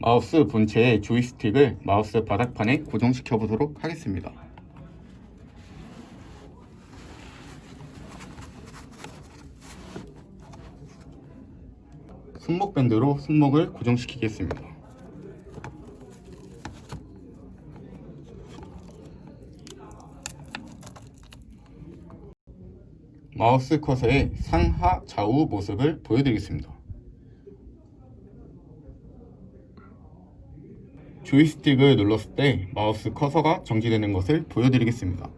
마우스 본체의 조이스틱을 마우스 바닥판에 고정시켜 보도록 하겠습니다. 손목 밴드로 손목을 고정시키겠습니다. 마우스 커서의 상하 좌우 모습을 보여드리겠습니다. 조이스틱을 눌렀을 때 마우스 커서가 정지되는 것을 보여드리겠습니다.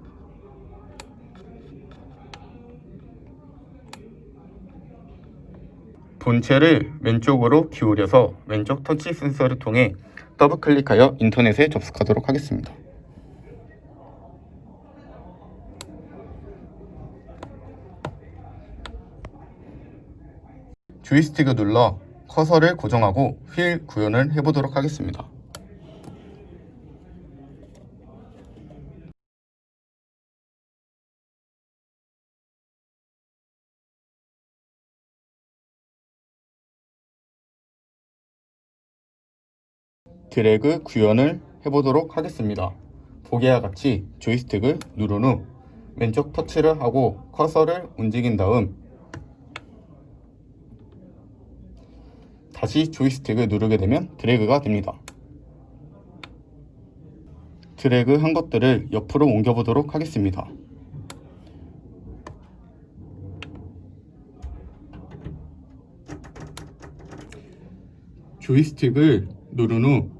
본체를 왼쪽으로 기울여서 왼쪽 터치 센서를 통해 더블 클릭하여 인터넷에 접속하도록 하겠습니다. 조이스틱을 눌러 커서를 고정하고 휠 구현을 해보도록 하겠습니다. 드래그 구현을 해보도록 하겠습니다. 보기와 같이 조이스틱을 누른 후 왼쪽 터치를 하고 커서를 움직인 다음 다시 조이스틱을 누르게 되면 드래그가 됩니다. 드래그 한 것들을 옆으로 옮겨보도록 하겠습니다. 조이스틱을 누른 후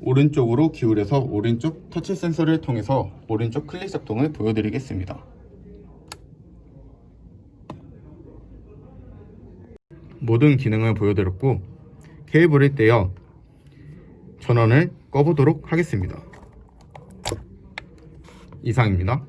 오른쪽으로 기울여서 오른쪽 터치 센서를 통해서 오른쪽 클릭 작동을 보여드리겠습니다. 모든 기능을 보여드렸고 케이블을 떼어 전원을 꺼보도록 하겠습니다. 이상입니다.